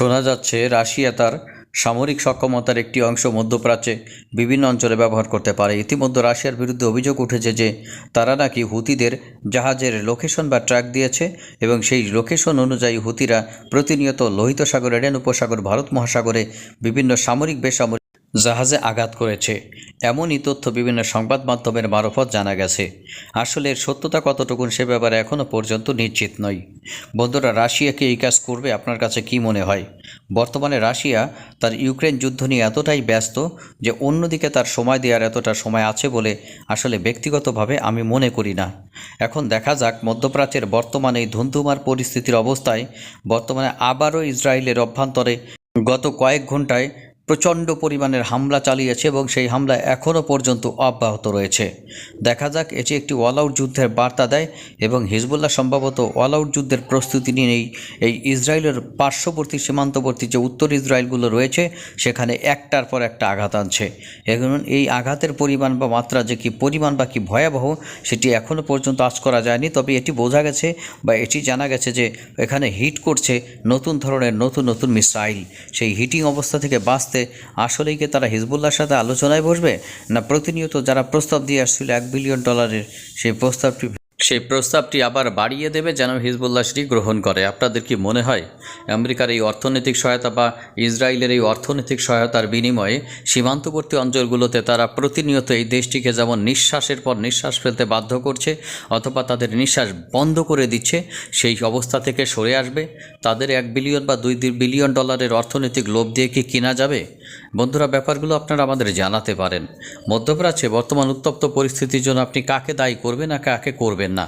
শোনা যাচ্ছে, রাশিয়া তার সামরিক সক্ষমতার একটি অংশ মধ্যপ্রাচ্যে বিভিন্ন অঞ্চলে ব্যবহার করতে পারে। ইতিমধ্যে রাশিয়ার বিরুদ্ধে অভিযোগ উঠেছে যে, তারা নাকি হুতিদের জাহাজের লোকেশন বা ট্র্যাক দিয়েছে এবং সেই লোকেশন অনুযায়ী হুতিরা প্রতিনিয়ত লোহিত সাগর এডেন উপসাগর ভারত মহাসাগরে বিভিন্ন সামরিক, বেসামরিক জাহাজে আঘাত করেছে। এমনই তথ্য বিভিন্ন সংবাদ মাধ্যমের মারফত জানা গেছে। আসলে এর সত্যতা কতটুকুন সে ব্যাপারে এখনও পর্যন্ত নিশ্চিত নই। বন্ধুরা রাশিয়াকে এই কাজ করবে, আপনার কাছে কি মনে হয়? বর্তমানে রাশিয়া তার ইউক্রেন যুদ্ধ নিয়ে এতটাই ব্যস্ত যে অন্যদিকে তার সময় দেওয়ার এতটা সময় আছে বলে আসলে ব্যক্তিগতভাবে আমি মনে করি না। এখন দেখা যাক, মধ্যপ্রাচ্যের বর্তমানে এই ধুন্ধুমার পরিস্থিতির অবস্থায় বর্তমানে আবারও ইসরায়েলের অভ্যন্তরে গত কয়েক ঘন্টায় প্রচণ্ড পরিমাণের হামলা চালিয়েছে এবং সেই হামলা এখনও পর্যন্ত অব্যাহত রয়েছে। দেখা যাক, এটি একটি অল আউট যুদ্ধের বার্তা দেয় এবং হিজবুল্লাহ সম্ভবত অল আউট যুদ্ধের প্রস্তুতি নিয়েই এই ইসরায়েলের পার্শ্ববর্তী সীমান্তবর্তী যে উত্তর ইসরায়েলগুলো রয়েছে, সেখানে একটার পর একটা আঘাত আনছে। এখন এই আঘাতের পরিমাণ বা মাত্রা যে কি পরিমাণ বা কি ভয়াবহ, সেটি এখনও পর্যন্ত আজ করা যায়নি। তবে এটি বোঝা গেছে বা এটি জানা গেছে যে এখানে হিট করছে নতুন ধরনের, নতুন নতুন মিসাইল। সেই হিটিং অবস্থা থেকে বাঁচতে আসলেই কি তারা হিজবুল্লাহর সাথে আলোচনায় বসবে? না প্রতিনিয়ত যারা প্রস্তাব দিয়ে আসছিল এক বিলিয়ন ডলারের সেই প্রস্তাবটি সেই প্রস্তাবটি আবার বাড়িয়ে দেবে যেন হিজবুল্লাহ সেটি গ্রহণ করে। আপনাদের কি মনে হয় আমেরিকার এই অর্থনৈতিক সহায়তা বা ইসরায়েলের এই অর্থনৈতিক সহায়তার বিনিময়ে সীমান্তবর্তী অঞ্চলগুলোতে তারা প্রতিনিয়ত এই দেশটিকে যেমন নিঃশ্বাসের পর নিঃশ্বাস ফেলতে বাধ্য করছে অথবা তাদের নিঃশ্বাস বন্ধ করে দিচ্ছে, সেই অবস্থা থেকে সরে আসবে। তাদের এক বিলিয়ন বা দুই বিলিয়ন ডলারের অর্থনৈতিক লোভ দিয়ে কি কিনা যাবে? বন্ধুরা, ব্যাপারগুলো আপনারা আমাদের জানাতে পারেন। মধ্যপ্রাচ্যে বর্তমান উত্তপ্ত পরিস্থিতির জন্য আপনি কাকে দায়ী করবেন না কাকে করবেন? না।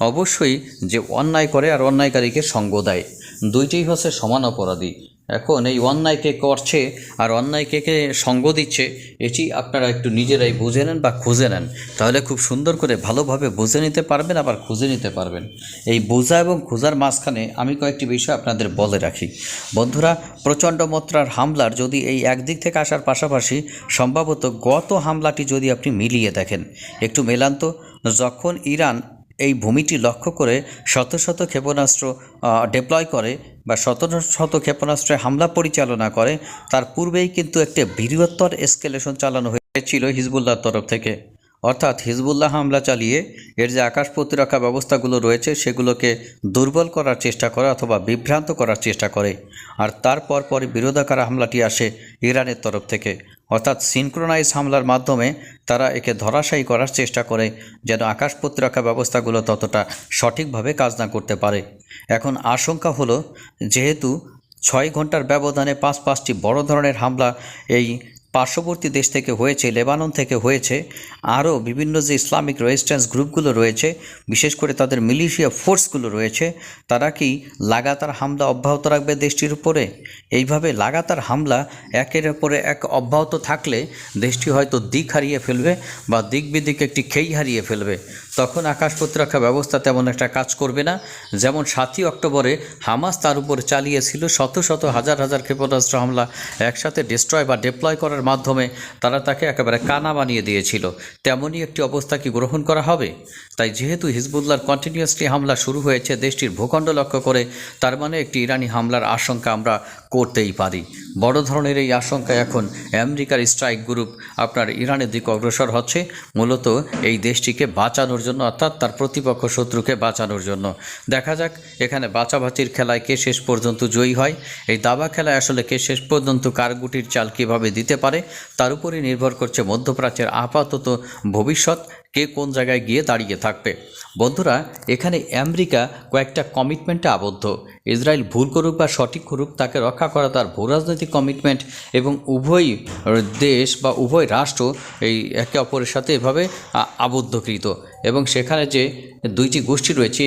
অবশ্যই যে অন্যায় করে আর অন্যায়কারীকে সঙ্গ দেয়। দুইটাই হচ্ছে সমান অপরাধী। এখন এই অন্যায়কে করছে আর অন্যায়কে কে সঙ্গ দিচ্ছে, এটি আপনারা একটু নিজেরাই বুঝে নেন বা খুঁজে নেন। তাহলে খুব সুন্দর করে ভালোভাবে বুঝে নিতে পারবেন, আবার খুঁজে নিতে পারবেন। এই বোঝা এবং খোঁজার মাঝখানে আমি কয়েকটি বিষয় আপনাদের বলে রাখি। বন্ধুরা, প্রচণ্ড মাত্রার হামলার যদি এই একদিক থেকে আসার পাশাপাশি সম্ভবত গত হামলাটি যদি আপনি মিলিয়ে দেখেন, একটু মেলান তো। যখন ইরান এই ভূমিটি লক্ষ্য করে শত শত ক্ষেপণাস্ত্র ডেপ্লয় করে বা শত শত ক্ষেপণাস্ত্রে হামলা পরিচালনা করে। তার পূর্বেই কিন্তু একটি বৃহত্তর এসকেলেশন চালানো হয়েছিল হিজবুল্লাহর তরফ থেকে। অর্থাৎ হিজবুল্লাহ হামলা চালিয়ে এর যে আকাশ প্রতিরক্ষা ব্যবস্থাগুলো রয়েছে, সেগুলোকে দুর্বল করার চেষ্টা করে অথবা বিভ্রান্ত করার চেষ্টা করে। আর তারপর পরে বিরোধাকার হামলাটি আসে ইরানের তরফ থেকে। অর্থাৎ সিনক্রোনাইজ হামলার মাধ্যমে তারা একে ধরাশায়ী করার চেষ্টা করে, যেন আকাশ প্রতিরক্ষা ব্যবস্থাগুলো ততটা সঠিকভাবে কাজ না করতে পারে। এখন আশঙ্কা হলো, যেহেতু ছয় ঘণ্টার ব্যবধানে পাঁচ পাঁচটি বড় ধরনের হামলা এই পার্শ্ববর্তী দেশ থেকে হয়েছে, লেবানন থেকে হয়েছে, আরও বিভিন্ন যে ইসলামিক রেজিস্ট্যান্স গ্রুপগুলো রয়েছে, বিশেষ করে তাদের মিলিশিয়া ফোর্সগুলো রয়েছে, তারা কি লাগাতার হামলা অব্যাহত রাখবে দেশটির উপরে? এইভাবে লাগাতার হামলা একের উপরে এক অব্যাহত থাকলে দেশটি হয়তো দিক হারিয়ে ফেলবে বা দিক বিদিক একটি খেই হারিয়ে ফেলবে। তখন আকাশ প্রতিরক্ষা ব্যবস্থা তেমন একটা কাজ করবে না। যেমন সাতই অক্টোবরে হামাস তার উপর চালিয়েছিল শত শত হাজার হাজার ক্ষেপণাস্ত্র হামলা একসাথে ডিস্ট্রয় বা ডিপ্লয় করার মাধ্যমে। তারা তাকে একেবারে কানা বানিয়ে দিয়েছিল। তেমনই একটি অবস্থা কি গ্রহণ করা হবে? তাই যেহেতু হিজবুল্লার কন্টিনিউয়াসলি হামলা শুরু হয়েছে, দেশটির ভূখণ্ড লক্ষ্য করে তার মানে একটি ইরানি হামলার আশঙ্কা আমরা করতেই পারি। বড় ধরনের এই আশঙ্কা এখন আমেরিকার স্ট্রাইক গ্রুপ আপনার ইরানের দিকে অগ্রসর হচ্ছে। মূলত এই দেশটিকে বাঁচানোর জন্য, অর্থাৎ তার প্রতিপক্ষ শত্রুকে বাঁচানোর জন্য। দেখা যাক এখানে বাঁচাবাচির খেলায় কে শেষ পর্যন্ত জয়ী হয়। এই দাবা খেলায় আসলে কে শেষ পর্যন্ত কারগুটির চাল কীভাবে দিতে পারে, তার উপরই নির্ভর করছে মধ্যপ্রাচ্যের আপাতত ভবিষ্যৎ। কে কোন জায়গায় গিয়ে দাঁড়িয়ে থাকবে। বন্ধুরা, এখানে আমেরিকা কয়েকটা কমিটমেন্টে আবদ্ধ। ইসরায়েল ভুল করুক বা সঠিক করুক, তাকে রক্ষা করা তার ভূ রাজনৈতিক কমিটমেন্ট এবং উভয় দেশ বা উভয় রাষ্ট্র এই একে অপরের সাথে এভাবে আবদ্ধকৃত। এবং সেখানে যে দুইটি গোষ্ঠী রয়েছে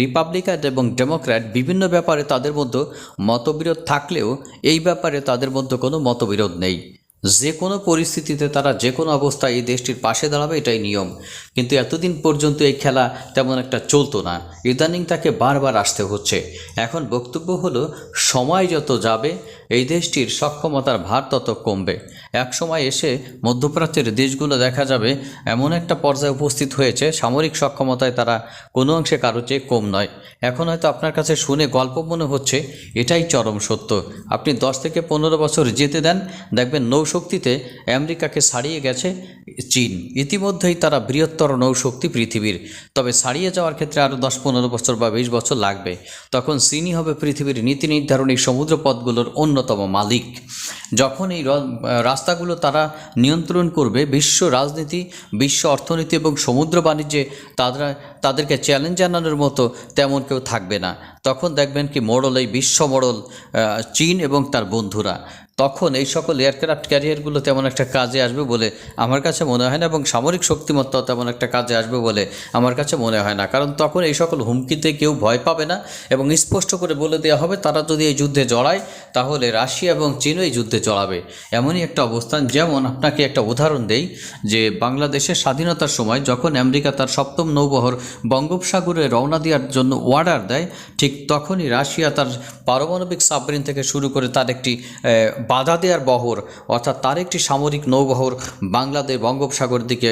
রিপাবলিকান এবং ডেমোক্র্যাট, বিভিন্ন ব্যাপারে তাদের মধ্যে মতবিরোধ থাকলেও এই ব্যাপারে তাদের মধ্যে কোনো মতবিরোধ নেই। যে কোনো পরিস্থিতিতে তারা যে কোনো অবস্থায় এই দেশটির পাশে দাঁড়াবে, এটাই নিয়ম। কিন্তু এতদিন পর্যন্ত এই খেলা তেমন একটা চলতো না। ইদানিং তাকে বারবার আসতে হচ্ছে। এখন বক্তব্য হলো, সময় যত যাবে, এই দেশটির সক্ষমতার ভার তত কমবে। এক সময় এসে মধ্যপ্রাচ্যের দেশগুলো দেখা যাবে, এমন একটা পর্যায়ে উপস্থিত হয়েছে, সামরিক সক্ষমতায় তারা কোনো অংশে কারও চেয়ে কম নয়। এখন হয়তো আপনার কাছে শুনে গল্প মনে হচ্ছে, এটাই চরম সত্য। আপনি দশ থেকে পনেরো বছর যেতে দেন, দেখবেন নৌশক্তিতে আমেরিকাকে ছাড়িয়ে গেছে চীন। ইতিমধ্যেই তারা বৃহত্তর নৌশক্তি পৃথিবীর। তবে ছাড়িয়ে যাওয়ার ক্ষেত্রে আরও দশ, পনেরো বছর বা বিশ বছর লাগবে। তখন চীনই হবে পৃথিবীর নীতি নির্ধারণী সমুদ্র পথগুলোর অন্যতম মালিক। যখন এই রাস্তাগুলো তারা নিয়ন্ত্রণ করবে, বিশ্ব রাজনীতি, বিশ্ব অর্থনীতি এবং সমুদ্র বাণিজ্যে তারা তাদেরকে চ্যালেঞ্জ জানানোর মতো তেমন কেউ থাকবে না। তখন দেখবেন কি মোড়ল এই বিশ্ব মোড়ল চীন এবং তার বন্ধুরা। তখন এই সকল এয়ারক্রাফট ক্যারিয়ারগুলো তেমন একটা কাজে আসবে বলে আমার কাছে মনে হয় না এবং সামরিক শক্তিমত্তাও তেমন একটা কাজে আসবে বলে আমার কাছে মনে হয় না। কারণ তখন এই সকল হুমকিতে কেউ ভয় পাবে না এবং স্পষ্ট করে বলে দেওয়া হবে, তারা যদি এই যুদ্ধে জড়ায়, তাহলে রাশিয়া এবং চীনও এই যুদ্ধে জড়াবে। এমনই একটা অবস্থান, যেমন আপনাকে একটা উদাহরণ দেই যে বাংলাদেশের স্বাধীনতার সময় যখন আমেরিকা তার সপ্তম নৌবহর বঙ্গোপসাগরে রওনা দেওয়ার জন্য অর্ডার দেয়, ঠিক তখনই রাশিয়া তার পারমাণবিক সাবমেরিন থেকে শুরু করে তার একটি বাধা দেওয়ার বহর, অর্থাৎ তার একটি সামরিক নৌবহর বাংলাদেশ বঙ্গোপসাগর দিকে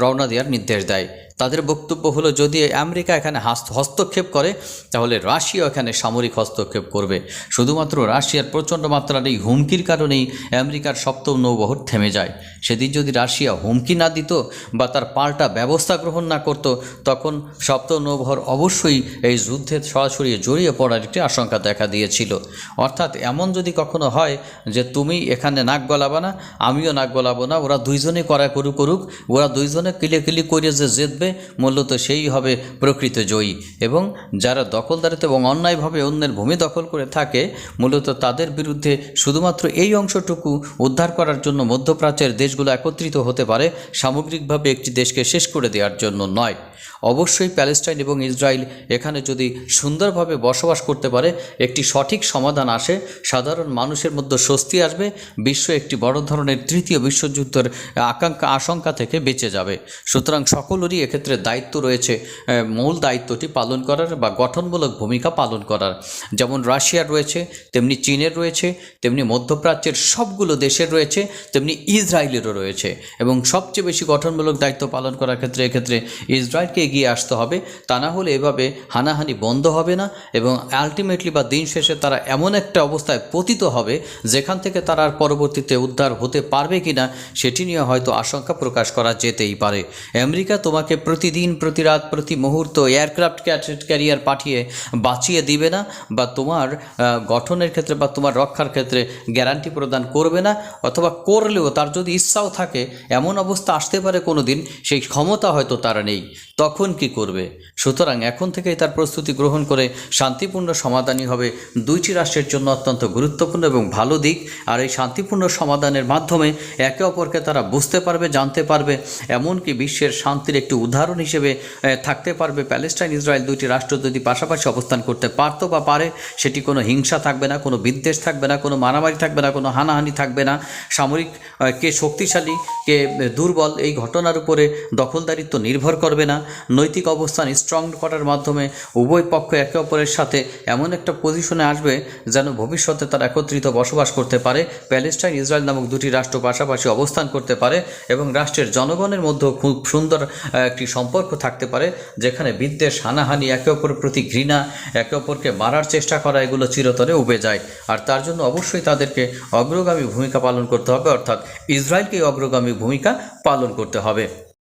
রওনা দেওয়ার নির্দেশ দেয়। তাদের বক্তব্য হলো, যদি আমেরিকা এখানে হস্তক্ষেপ করে, তাহলে রাশিয়া এখানে সামরিক হস্তক্ষেপ করবে। শুধুমাত্র রাশিয়ার প্রচণ্ড মাত্রার এই হুমকির কারণেই আমেরিকার সপ্তম নৌবহর থেমে যায়। সেদিন যদি রাশিয়া হুমকি না দিত বা তার পাল্টা ব্যবস্থা গ্রহণ না করত, তখন সপ্তম নৌবহর অবশ্যই এই যুদ্ধে সরাসরি জড়িয়ে পড়ার একটি আশঙ্কা দেখা দিয়েছিল। অর্থাৎ এমন যদি কখনো হয় যে, তুমি এখানে নাক গলাবা না, আমিও নাক গলাবো না, ওরা দুইজনে করা করুক করুক, ওরা দুইজনে কিলে কিলি করে যে জিতবে মূলত সেই হবে প্রকৃত জয়ী। এবং যারা দখলদারিত্ব এবং অন্যায়ভাবে অন্যের ভূমি দখল করে থাকে, মূলত তাদের বিরুদ্ধে শুধুমাত্র এই অংশটুকু উদ্ধার করার জন্য মধ্যপ্রাচ্যের দেশগুলো একত্রিত হতে পারে সামগ্রিকভাবে একটি দেশকে শেষ করে দেওয়ার জন্য নয়। অবশ্যই প্যালেস্টাইন এবং ইসরায়েল এখানে যদি সুন্দরভাবে বসবাস করতে পারে, একটি সঠিক সমাধান আসে, সাধারণ মানুষের মধ্যে স্বস্তি আসবে, বিশ্ব একটি বড় ধরনের তৃতীয় বিশ্বযুদ্ধের আকাঙ্ক্ষা, আশঙ্কা থেকে বেঁচে যাবে। সুতরাং সকলেরই এক্ষেত্রে দায়িত্ব রয়েছে মূল দায়িত্বটি পালন করার বা গঠনমূলক ভূমিকা পালন করার। যেমন রাশিয়ার রয়েছে, তেমনি চীনের রয়েছে, তেমনি মধ্যপ্রাচ্যের সবগুলো দেশের রয়েছে, তেমনি ইসরায়েলেরও রয়েছে। এবং সবচেয়ে বেশি গঠনমূলক দায়িত্ব পালন করার ক্ষেত্রে, এক্ষেত্রে ইসরায়েলকে এগিয়ে আসতে হবে, তা না হলে এভাবে হানাহানি বন্ধ হবে না এবং আলটিমেটলি বা দিন শেষে তারা এমন একটা অবস্থায় পতিত হবে যেখান থেকে তারা আর পরবর্তীতে উদ্ধার হতে পারবে কি না সেটি নিয়ে হয়তো আশঙ্কা প্রকাশ করা যেতেই পারে। আমেরিকা তোমাকে প্রতিদিন প্রতি রাত প্রতি মুহূর্ত এয়ারক্রাফট ক্যারিয়ার পাঠিয়ে বাঁচিয়ে দিবে না বা তোমার গঠনের ক্ষেত্রে বা তোমার রক্ষার ক্ষেত্রে গ্যারান্টি প্রদান করবে না অথবা করলেও তার যদি ইচ্ছাও থাকে, এমন অবস্থা আসতে পারে কোনো দিন সেই ক্ষমতা হয়তো তারা নেই। তখন কি করবে? সুতরাং এখন থেকেই তার প্রস্তুতি গ্রহণ করে শান্তিপূর্ণ সমাধানই হবে। দুইটি রাষ্ট্রের জন্য অত্যন্ত গুরুত্বপূর্ণ এবং ভালো দিক। আর এই শান্তিপূর্ণ সমাধানের মাধ্যমে একে অপরকে তারা বুঝতে পারবে, জানতে পারবে। এমনকি বিশ্বের শান্তির একটি উদাহরণ হিসেবে থাকতে পারবে। প্যালেস্টাইন, ইসরায়েল দুইটি রাষ্ট্র যদি পাশাপাশি অবস্থান করতে পারতো বা পারে, সেটি কোনো হিংসা থাকবে না, কোনো বিদ্বেষ থাকবে না, কোনো মারামারি থাকবে না, কোনো হানাহানি থাকবে না। সামরিক কে শক্তিশালী, কে দুর্বল, এই ঘটনার উপরে দখলদারিত্ব নির্ভর করবে না। নৈতিক অবস্থান স্ট্রং করার মাধ্যমে উভয় পক্ষ একে অপরের সাথে এমন একটা পজিশনে আসবে যেন ভবিষ্যতে তারা একত্রিত বসবাস করতে পারে, প্যালেস্টাইন, ইসরায়েল নামক দুটি রাষ্ট্র পাশাপাশি অবস্থান করতে পারে এবং রাষ্ট্রের জনগণের মধ্যেও খুব সুন্দর একটি সম্পর্ক থাকতে পারে যেখানে বিদ্বেষ, হানাহানি, একে অপরের প্রতি ঘৃণা, একে অপরকে মারার চেষ্টা করা এগুলো চিরতরে উবে যায়। আর তার জন্য অবশ্যই তাদেরকে অগ্রগামী ভূমিকা পালন করতে হবে, অর্থাৎ ইসরায়েলকে অগ্রগামী ভূমিকা পালন করতে হবে।